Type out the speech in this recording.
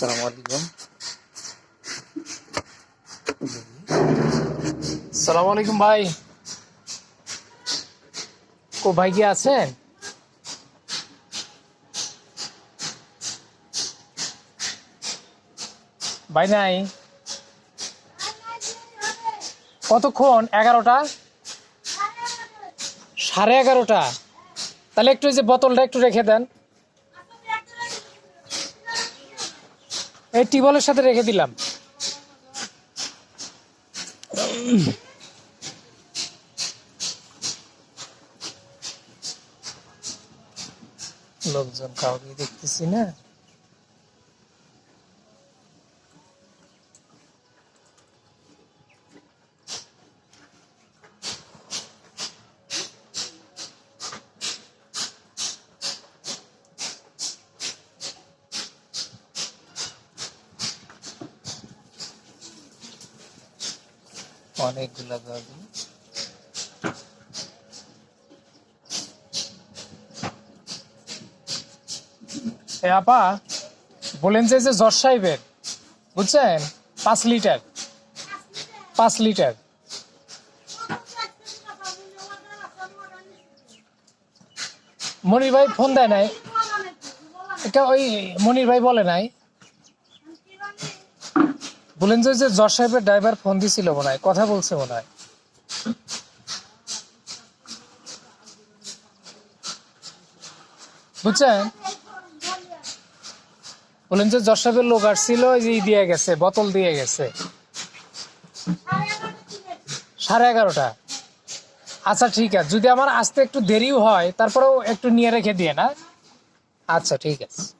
আসসালামু আলাইকুম। সালাম আলাইকুম ভাই। কো ভাই কি আছেন ভাই নাই? কতক্ষণ? এগারোটা? সাড়ে এগারোটা। তাহলে একটু এই যে বোতলটা একটু রেখে দেন। এই টিবলের সাথে রেখে দিলাম। লোকজন কাউকে দেখতেছি না। অনেকগুলা গাড়ি আপা, বলেন যে যে জজ সাহেবের, বুঝছেন? পাঁচ লিটার। পাঁচ লিটার। মনির ভাই ফোন দেয় নাই। এটা ওই মনির ভাই বলে নাই। বলেন যে জজ সাহেবের ড্রাইভার ফোন দিছিল মনে হয়, কথা বলছে মনে হয়। বুঝছেন? বলেন যে, জজ সাহেবের লোক আসছিল যে দিয়ে গেছে, বোতল দিয়ে গেছে। সাড়ে এগারোটা। আচ্ছা ঠিক আছে। যদি আমার আসতে একটু দেরিও হয়, তারপরেও একটু নিয়ে রেখে দিয়ে, না? আচ্ছা ঠিক আছে।